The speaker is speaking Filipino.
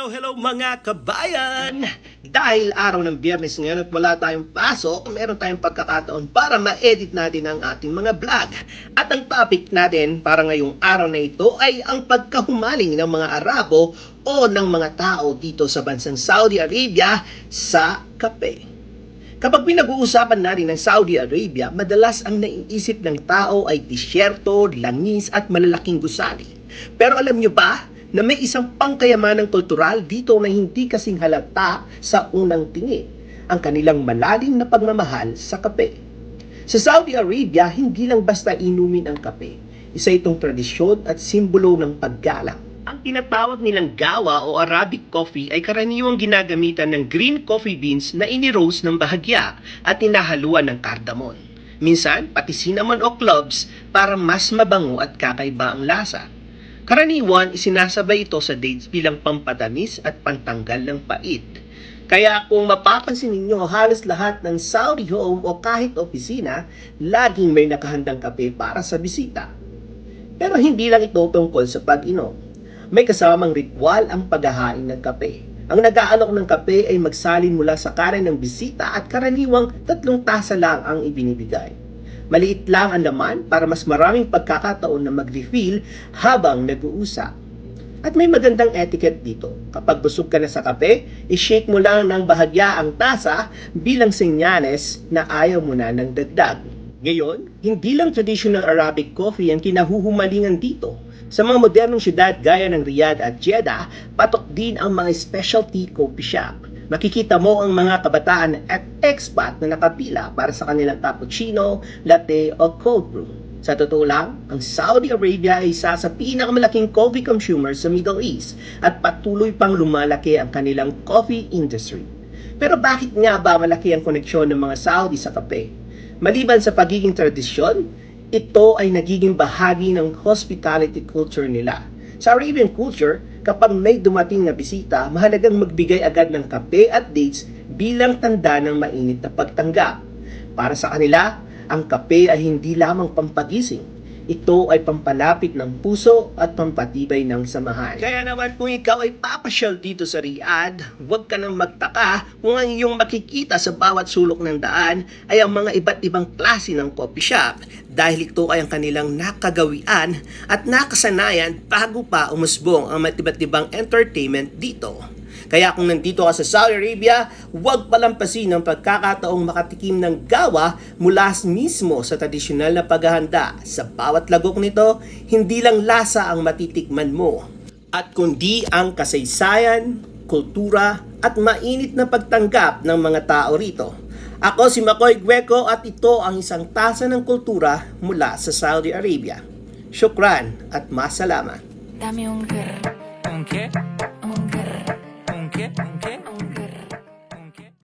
hello, hello mga kabayan! Dahil araw ng biyernes ngayon at wala tayong pasok, meron tayong pagkakataon para ma-edit natin ang ating mga vlog. At ang topic natin para ngayong araw na ito ay ang pagkahumaling ng mga Arabo o ng mga tao dito sa bansang Saudi Arabia sa kape. Kapag pinag-uusapan natin ng Saudi Arabia, madalas ang naiisip ng tao ay disyerto, langis at malalaking gusali. Pero alam nyo ba na may isang pangkayamanang kultural dito na hindi kasing halata sa unang tingin, ang kanilang malalim na pagmamahal sa kape. Sa Saudi Arabia, hindi lang basta inumin ang kape. Isa itong tradisyon at simbolo ng paggalang. Ang tinatawag nilang gawa o Arabic coffee ay karaniwang ginagamitan ng green coffee beans na iniroast ng bahagya at tinahaluan ng cardamom. Minsan, pati cinnamon o cloves para mas mabango at kakaiba ang lasa. Karaniwan, isinasabay ito sa dates bilang pampatamis at pantanggal ng pait. Kaya kung mapapansin ninyo, halos lahat ng Saudi home o kahit opisina, laging may nakahandang kape para sa bisita. Pero hindi lang ito tungkol sa pag-inom. May kasamang ritual ang paghahain ng kape. Ang nag-aalok ng kape ay magsalin mula sa kanan ng bisita at karaniwang tatlong tasa lang ang ibinibigay. Maliit lang ang laman para mas maraming pagkakataon na mag-refill habang nag-uusap. At may magandang etiquette dito. Kapag busog ka na sa kape, i-shake mo lang ng bahagya ang tasa bilang senyales na ayaw mo na ng dagdag. Ngayon, hindi lang traditional Arabic coffee ang kinahuhumalingan dito. Sa mga modernong syudad gaya ng Riyadh at Jeddah, patok din ang mga specialty coffee shop. Makikita mo ang mga kabataan at expat na nakapila para sa kanilang cappuccino, latte o cold brew. Sa totoo lang, ang Saudi Arabia ay isa sa pinakamalaking coffee consumer sa Middle East at patuloy pang lumalaki ang kanilang coffee industry. Pero bakit nga ba malaki ang koneksyon ng mga Saudi sa kape? Maliban sa pagiging tradisyon, ito ay nagiging bahagi ng hospitality culture nila. Sa Arabian culture, kapag may dumating na bisita, mahalagang magbigay agad ng kape at dates bilang tanda ng mainit na pagtanggap. Para sa kanila, ang kape ay hindi lamang pampagising. Ito ay pampalapit ng puso at pampatibay ng samahan. Kaya naman kung ikaw ay papasyal dito sa Riyadh, huwag ka nang magtaka kung ang iyong makikita sa bawat sulok ng daan ay ang mga iba't ibang klase ng coffee shop dahil ito ay ang kanilang nakagawian at nakasanayan bago pa umusbong ang iba't ibang entertainment dito. Kaya kung nandito ka sa Saudi Arabia, huwag palampasin ang pagkakataong makatikim ng gawa mula mismo sa tradisyonal na paghahanda. Sa bawat lagok nito, hindi lang lasa ang matitikman mo, at kundi ang kasaysayan, kultura, at mainit na pagtanggap ng mga tao rito. Ako si Makoy Gueco at ito ang isang tasa ng kultura mula sa Saudi Arabia. Shukran at masalamat. Dame un girl. ¿Un qué? qué?